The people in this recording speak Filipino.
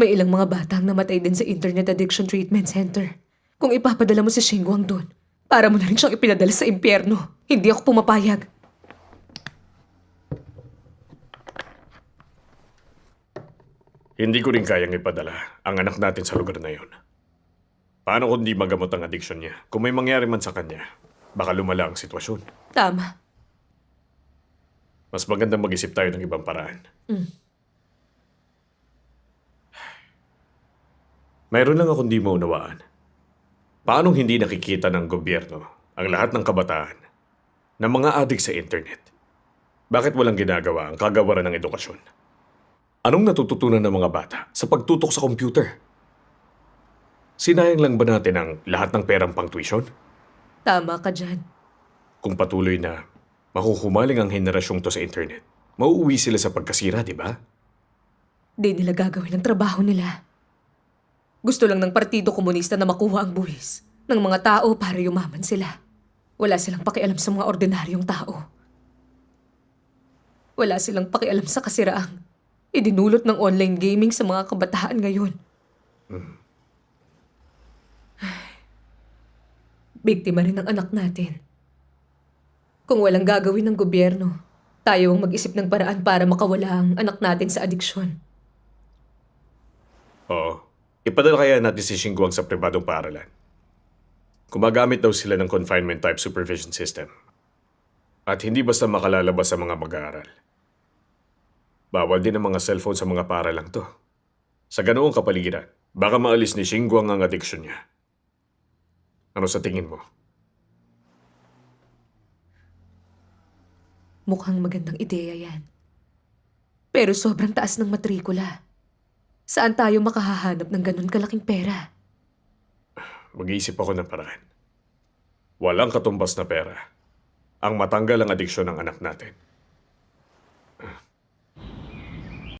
May ilang mga bata ang namatay din sa Internet Addiction Treatment Center. Kung ipapadala mo si Shingguang doon, para mo na rin siyang ipinadala sa impyerno. Hindi ako pumapayag. Hindi ko rin kayang ipadala ang anak natin sa lugar na yon. Paano kung di magamot ang addiction niya? Kung may mangyari man sa kanya, baka lumala ang sitwasyon. Tama. Mas maganda mag-isip tayo ng ibang paraan. Mayroon lang akong di maunawaan. Paanong hindi nakikita ng gobyerno ang lahat ng kabataan na mga adik sa internet? Bakit walang ginagawa ang kagawaran ng edukasyon? Anong natututunan ng mga bata sa pagtutok sa computer? Sinayang lang ba natin ang lahat ng perang pang tuition? Tama ka dyan. Kung patuloy na mahuhumaling ang henerasyong to sa internet, mauuwi sila sa pagkasira, di ba? Di nila gagawin ang trabaho nila. Gusto lang ng Partido Komunista na makuha ang buwis ng mga tao para yumaman sila. Wala silang pakialam sa mga ordinaryong tao. Wala silang pakialam sa kasiraang idinulot ng online gaming sa mga kabataan ngayon. Biktima rin ang anak natin. Kung walang gagawin ng gobyerno, tayo ang mag-isip ng paraan para makawala ang anak natin sa adiksyon. Oo. Ipadala kaya natin si Xinguang sa pribadong paaralan. Gumagamit daw sila ng confinement type supervision system. At hindi basta makalalabas sa mga mag-aaral. Bawal din ang mga cellphone sa mga paaralang to. Sa ganoong kapaligiran, baka maalis ni Xinguang ang addiction niya. Ano sa tingin mo? Mukhang magandang ideya yan. Pero sobrang taas ng matrikula. Saan tayo makahahanap ng ganun kalaking pera? Mag-iisip ako ng paraan. Walang katumbas na pera. Ang matanggal ang adiksyon ng anak natin.